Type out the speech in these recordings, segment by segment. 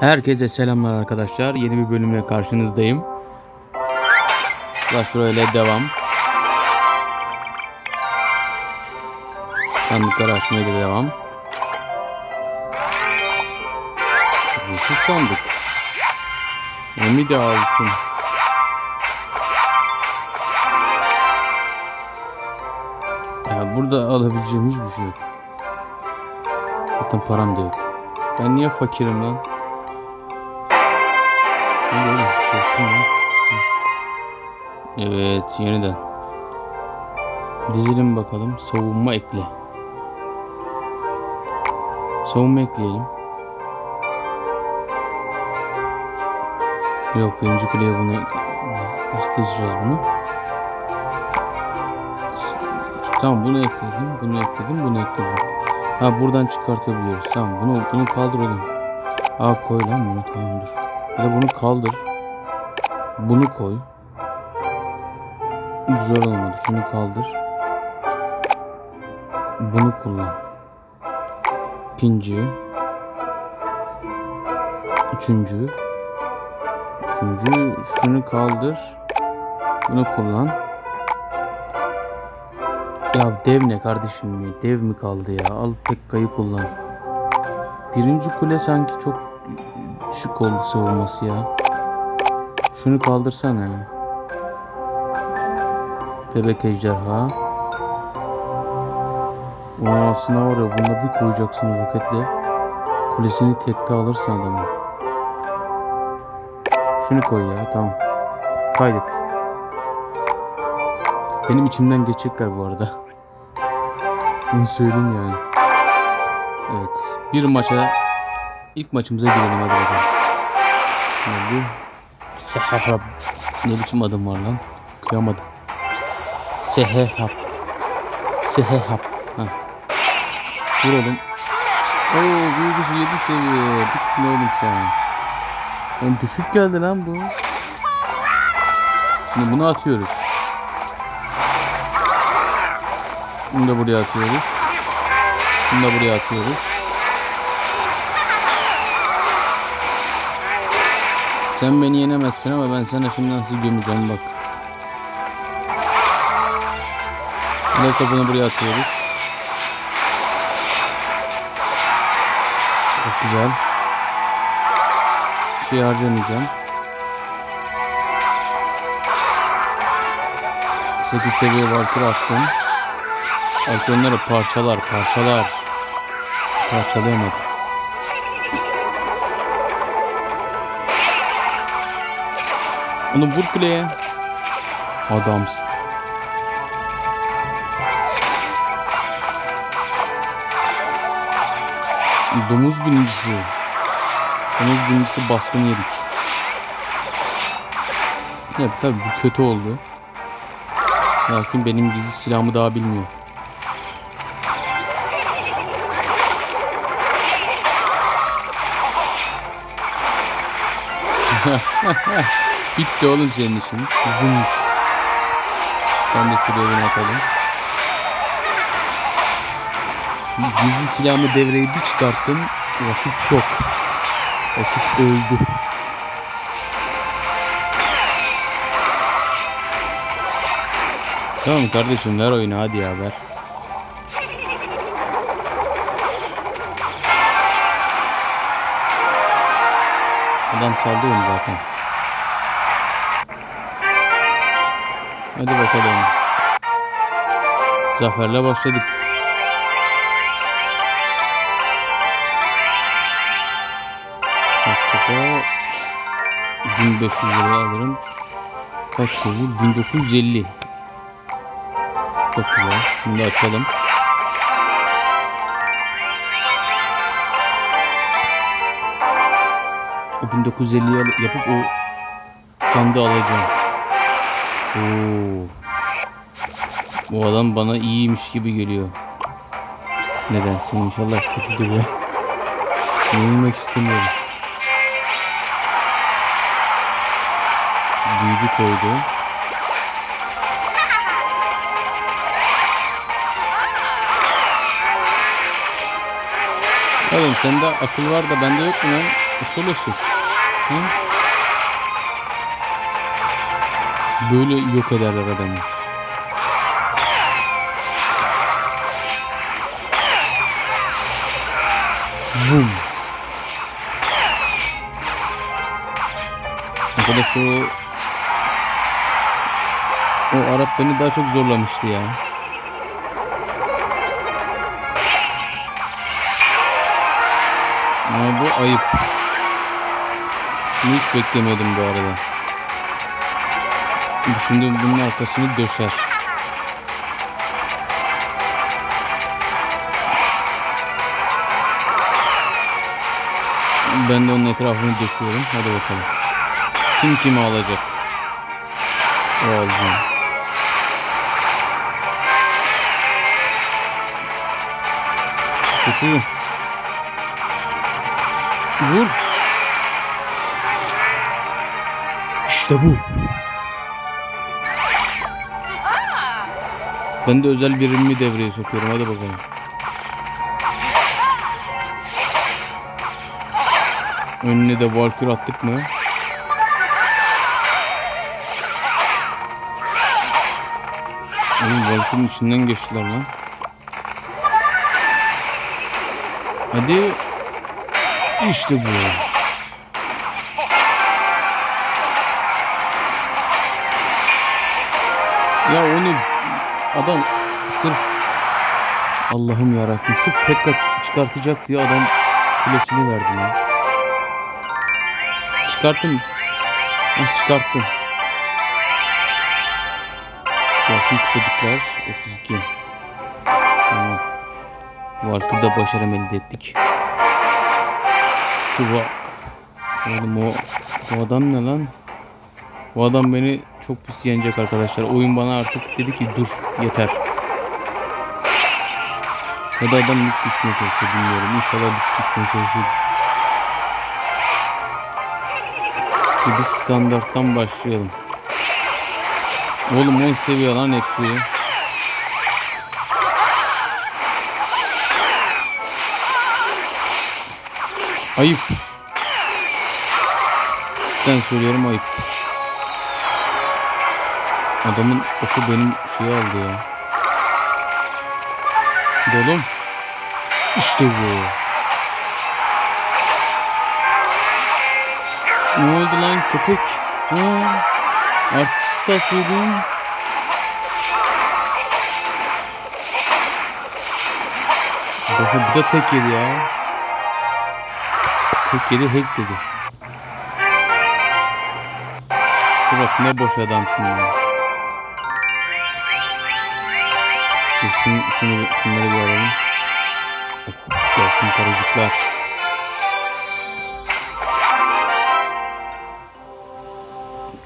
Herkese selamlar arkadaşlar. Yeni bir bölümle karşınızdayım. Clash Royale devam. Sandıkları açmaya da devam. Ücretsiz sandık. Emi de altın. Ya burada alabileceğim hiçbir şey yok. Zaten param da yok. Ben niye fakirim lan? Evet yeniden. Dizelim bakalım. Savunma ekle. Savunma ekleyelim. Yok birinci kuleye bunu nasıl dizeceğiz bunu? Tamam bunu ekledim, bunu ekledim, bunu ekledim. Ha buradan çıkartabiliyoruz. Tamam bunu bunu kaldır oğlum. Aa koy lan bunu tamam dur. Ya da bunu kaldır. Bunu koy. Güzel olmadı. Şunu kaldır. Bunu kullan. İkinci. Üçüncü. Üçüncü. Şunu kaldır. Bunu kullan. Ya dev ne kardeşim ya? Dev mi kaldı ya? Al Pekka'yı kullan. Birinci kule sanki çok düşük oldu savunması ya. Şunu kaldırsana ya. Bebek ejderha. Ulan aslında var ya bunda bir koyacaksın roketle. Kulesini tekte alırsın adamı. Şunu koy ya tamam. Kaydet. Benim içimden geçecekler bu arada. Bunu söyleyeyim yani. Evet. Bir maça ilk maçımıza girelim hadi bakalım. Neydi? Sehehab. Ne biçim adım var lan? Kıyamadım. Sehehab. Sehehab. Ha. Vuralım. Oo büyücüsü 7 seviye. Bittin oğlum sen. Oğlum düşük geldi lan bu. Şimdi bunu atıyoruz. Bunu da buraya atıyoruz. Bunu da buraya atıyoruz. Sen beni yenemezsin ama ben sana şimdi nasıl gömeceğim bak. Lev topunu buraya atıyoruz. Çok güzel. Şey harcamayacağım. 8 seviye Valkyrie attım. Valkyrie'leri parçalar parçalar. Parçalayamadım. Onu vur kuleye. Adamsın. Domuz binicisi. Domuz binicisi baskını yedik. Ya tabii bu kötü oldu. Lakin benim gizli silahımı daha bilmiyor. Bitti oğlum senin işin. Zınk. Ben de şuraya bunu atalım. Gizli silahımı devreye bir çıkarttım. Rakip şok. Rakip öldü. Tamam kardeşim ver oyunu hadi ya ver. Adam saldı onu zaten. Hadi bakalım. Zaferle başladık. Kaç kupa? 1500 lira alırım. Kaç bu? 1950. Çok güzel. Şimdi açalım. O 1950'yi al- yapıp o sandığı alacağım. Oo. Bu adam bana iyiymiş gibi geliyor. Nedense inşallah kötüdür ya. Yenilmek istemiyorum. Büyücü koydu. Oğlum sende akıl var da bende yok mu lan? Usulleşir. Ha? Böyle yok ederler adamı. Bum. Arkadaş o o Arap beni daha çok zorlamıştı ya. Ama bu ayıp. Hiç beklemiyordum bu arada. Şimdi bunun arkasını döşer. Ben de onun etrafını döşüyorum. Hadi bakalım. Kim kimi alacak? O alacağım. Kötü. Vur. İşte bu. Ben de özel birimimi devreye sokuyorum. Hadi bakalım. Önüne de Valkür attık mı? Oğlum Valkür'ün içinden geçtiler lan. Hadi. İşte bu. Ya onu adam sırf Allah'ım yarabbim sırf Pekka çıkartacak diye adam kulesini verdi lan. Çıkarttım. Ah çıkarttım. Gelsin kupacıklar 32. Tamam. Valkyr'da başarım elde ettik. Tuvak. Oğlum o, o adam ne lan? Bu adam beni çok pis yenecek arkadaşlar. Oyun bana artık dedi ki dur yeter. Ya da adam lig düşmeye çalışıyor bilmiyorum. İnşallah lig düşmeye çalışıyor. Bir standarttan başlayalım. Oğlum 10 seviye lan hepsi. Ayıp. Cidden söylüyorum ayıp. Adamın oku benim şeyi aldı ya. Hadi oğlum. İşte bu. Ne oldu lan köpek? Ha, artist tasıyordun. Bakın bu da tek yedi ya. Tek yedi hack dedi. Dur bak ne boş adamsın ya. Dur şunu, şunu, şunları bir alalım. Oh, gelsin paracıklar.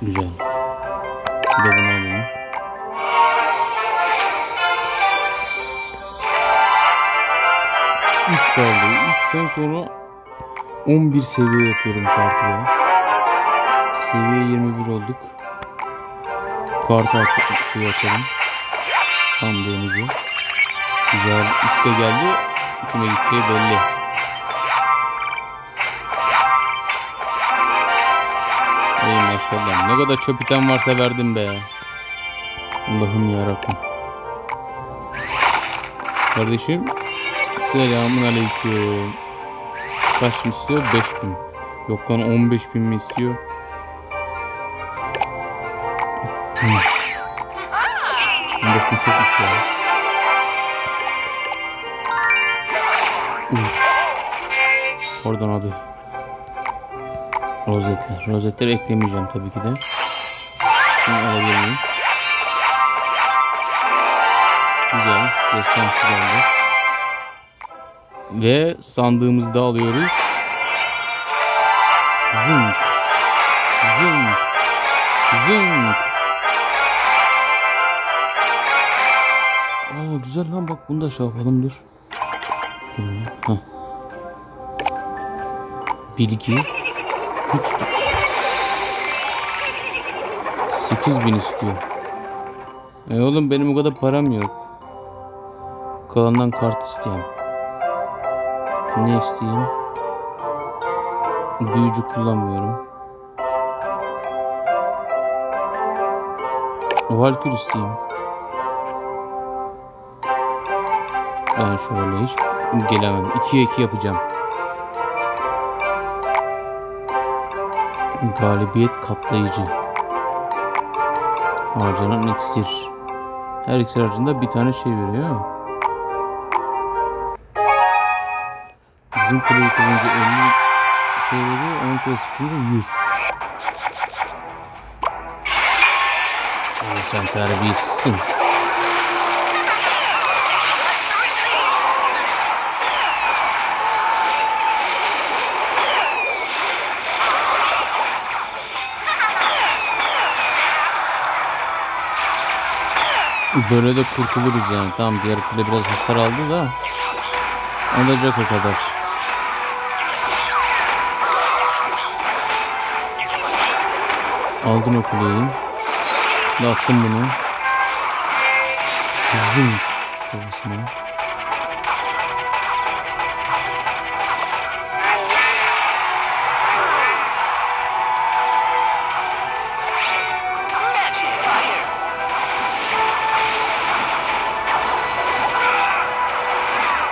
Güzel. Bir de bunu alalım. Üç kaldı. Üçten sonra 11 seviye yapıyorum kartı. Seviye 21 olduk. Kartı açıp şey açalım. Sandığımızı. Güzel. 3'te geldi. Kime gideceği belli. Ey maşallah. Ne kadar çöp iten varsa verdim be. Allah'ım yarabbim. Kardeşim. Selamun aleyküm. Kaç mı istiyor? 5000. Yok lan 15 bin mi istiyor? Hmm. 15 bin çok iş ya. Uf. Oradan abi. Rozetler. Rozetleri eklemeyeceğim tabii ki de. Şunu alabilir? Güzel. Destansı geldi. Ve sandığımızı da alıyoruz. Zınk. Zınk. Zınk. Güzel lan bak bunu da şey yapalım dur. Heh. Bilgi. Güçtür. 8000 istiyor. E oğlum benim o kadar param yok. Kalandan kart isteyeyim. Ne isteyeyim? Büyücü kullanmıyorum. Valkür isteyeyim. Ben şöyle hiç gelemem. 2'ye 2 yapacağım. Galibiyet katlayıcı. Harcanan iksir. Her iksir harcında bir tane şey veriyor. Bizim kuleyi kullanınca 50 şey veriyor. Onun kulesi çıkınca 100. Oo, sen terbiyesizsin. Böyle de kurtuluruz yani. Tamam diğer kule biraz hasar aldı da. Olacak o kadar. Aldın o kuleyi. Dağıttım bunu. Zınk. Kafasına.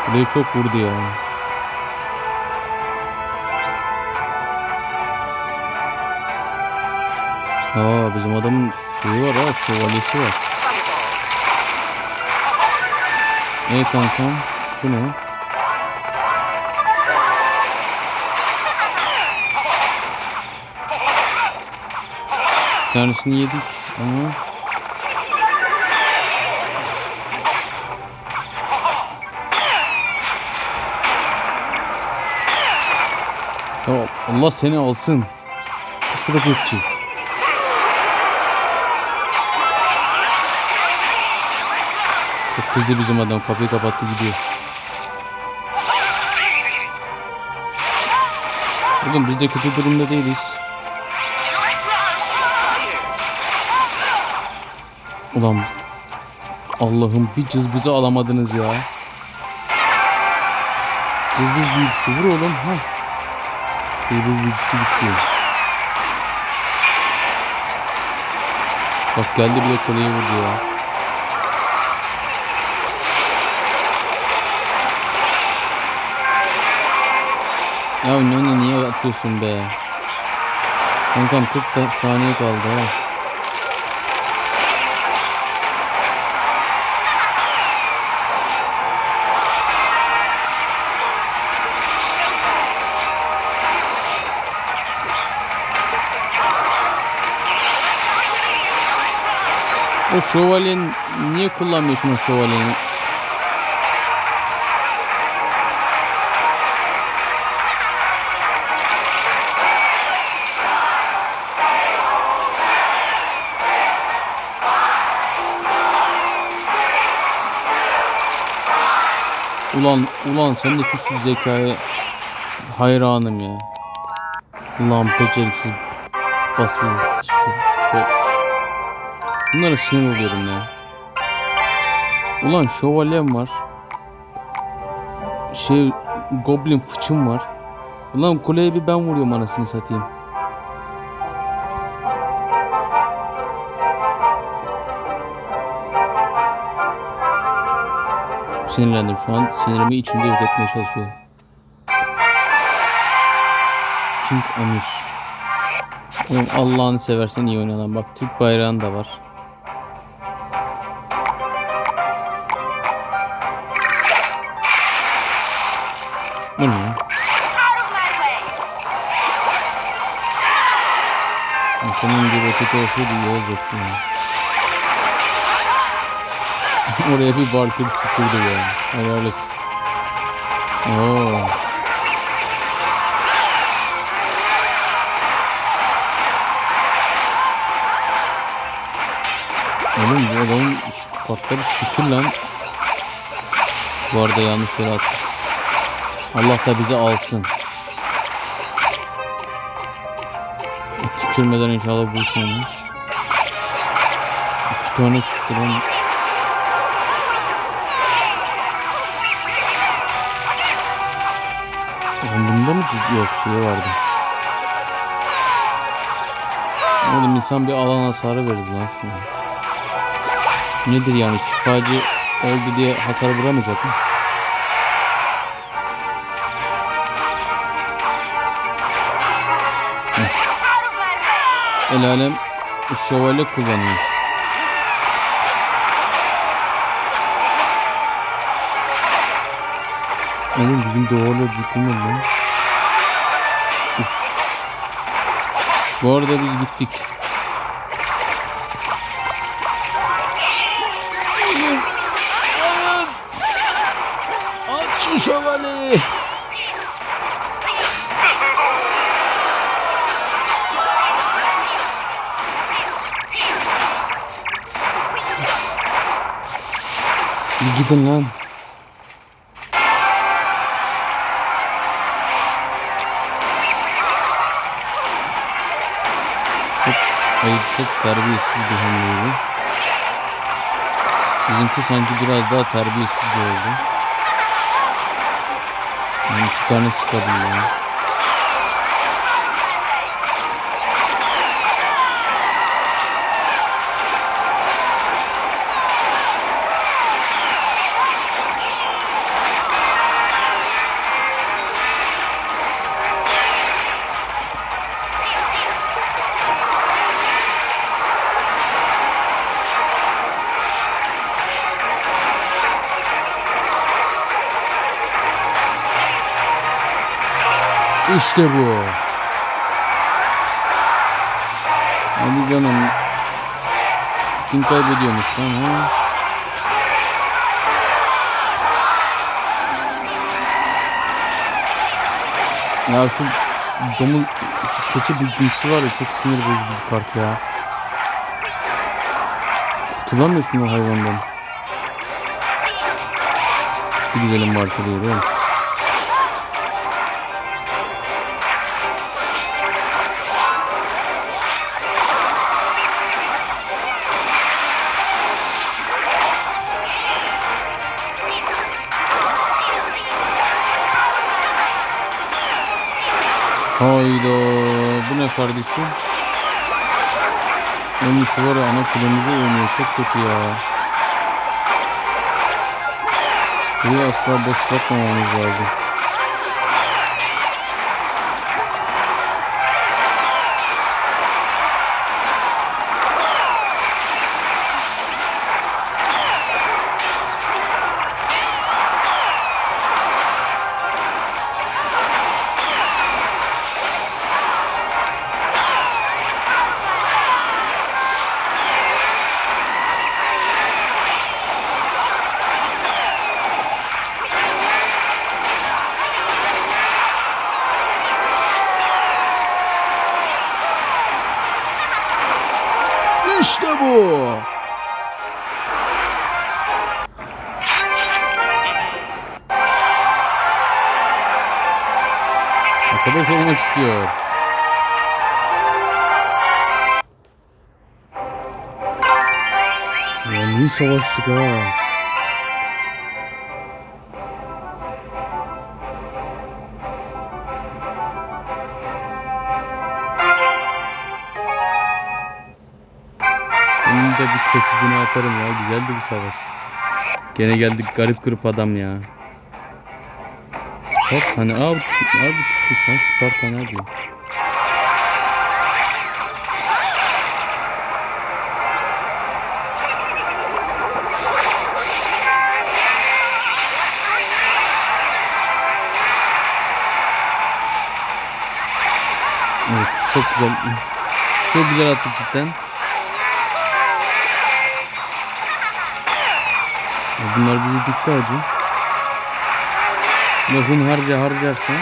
Kuleyi çok vurdu ya. Aa bizim adamın şeyi var ha şövalyesi var. Ne kankam? Bu ne? Bir tanesini yedik ama Allah seni alsın. Pis roketçi. Çok kızdı bizim adam. Kapıyı kapattı gidiyor. Oğlum biz de kötü durumda değiliz. Ulan Allah'ım bir cızbızı alamadınız ya. Cızbız büyücüsü vur oğlum. Ha. Cızbız büyücüsü gitti. Bak geldi bir de koleyi vurdu ya. Ya nene niye atıyorsun be? Kankam 40 da saniye kaldı ha. O şövalyen niye kullanmıyorsun o şövalyeni? Ulan ulan sen de şu zekaya hayranım ya. Ulan beceriksiz basıyor. Bunlara sinir oluyorum ya. Ulan şövalyem var. Şey goblin fıçım var. Ulan kuleye bir ben vuruyorum anasını satayım. Çok sinirlendim. Şu an sinirimi içimde yok etmeye çalışıyorum. King Amir. Oğlum Allah'ını seversen iyi oynanan. Bak Türk bayrağın da var. Bu ne? Aklımın bir roket olsaydı iyi olacaktı ya. Oraya bir barkır süpürdü ya. Helal olsun. Oo. Oğlum bu adamın kartları şükür lan. Bu arada yanlış yere attık. Allah da bizi alsın. Tükürmeden inşallah bulsun onu. İki tane çıktı lan. Lan bunda mı ciddi yok şey vardı. Oğlum insan bir alan hasarı verdi lan şuna. Nedir yani şifacı oldu diye hasar vuramayacak mı? El alem şövalye kullanıyor. Oğlum bizim duvarla yıkılmadı lan. Bu arada biz gittik. Hayır. At şu şövalyeyi. Bir gidin lan. Çok ayıp, çok terbiyesiz bir hamleydi. Bizimki sanki biraz daha terbiyesiz oldu. Yani iki tane sıkabildi yani. İşte bu. Hadi canım. Kim kaybediyormuş lan ha? Ya şu domuz, şu keçi bilgisi var ya çok sinir bozucu bir kart ya. Kurtulamıyorsun o hayvandan. Bir güzelim marka görüyor musun? Hayda bu ne kardeşim? Onun şu var ya ana kulemize oynuyor çok kötü ya. Burayı asla boş bırakmamamız lazım. İstiyor. Ya iyi savaştık ha. Onun da bir kesidini atarım ya. Güzeldi bir savaş. Gene geldik garip grup adam ya. Sparta ne? Abi, abi tutmuş lan Sparta ne diyor? Evet çok güzel. Çok güzel attık cidden. Bunlar bizi dikti acı. Lafın harca harcarsan.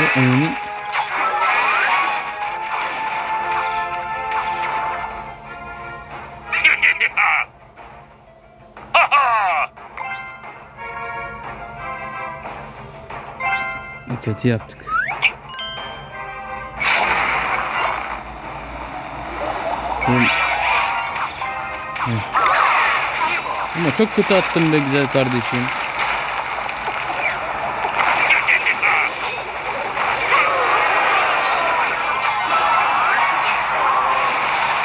Ve onun kötü yaptık. Oğlum, Ama çok kötü attım be güzel kardeşim.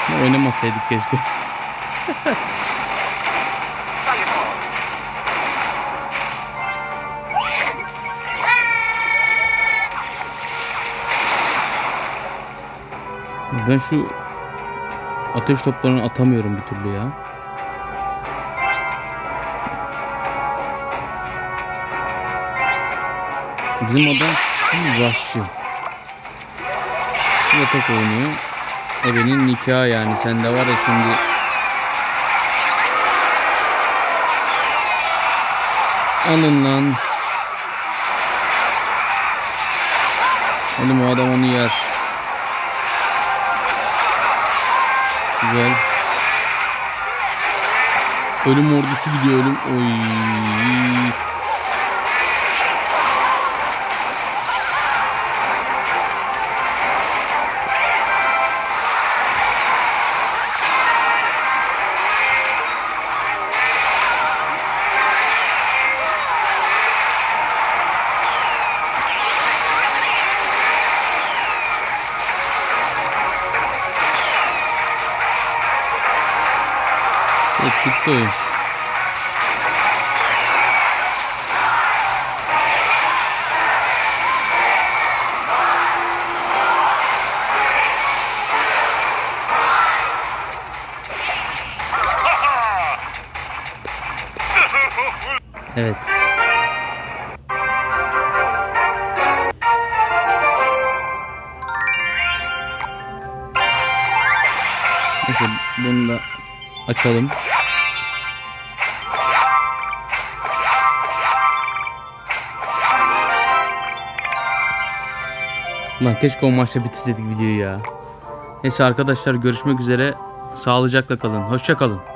Ama Oynamasaydık keşke. Ben şu ateş toplarını atamıyorum bir türlü ya. Bizim adam rushçı. Yatak oynuyor. Ebenin nikahı yani. Sende var ya şimdi. Alın lan. Oğlum o adam onu yer. Güzel. Ölüm ordusu gidiyor ölüm. Oy. Evet. Neyse bunu da açalım. Lan keşke o maçta bitirseydik videoyu ya. Neyse arkadaşlar görüşmek üzere. Sağlıcakla kalın. Hoşça kalın.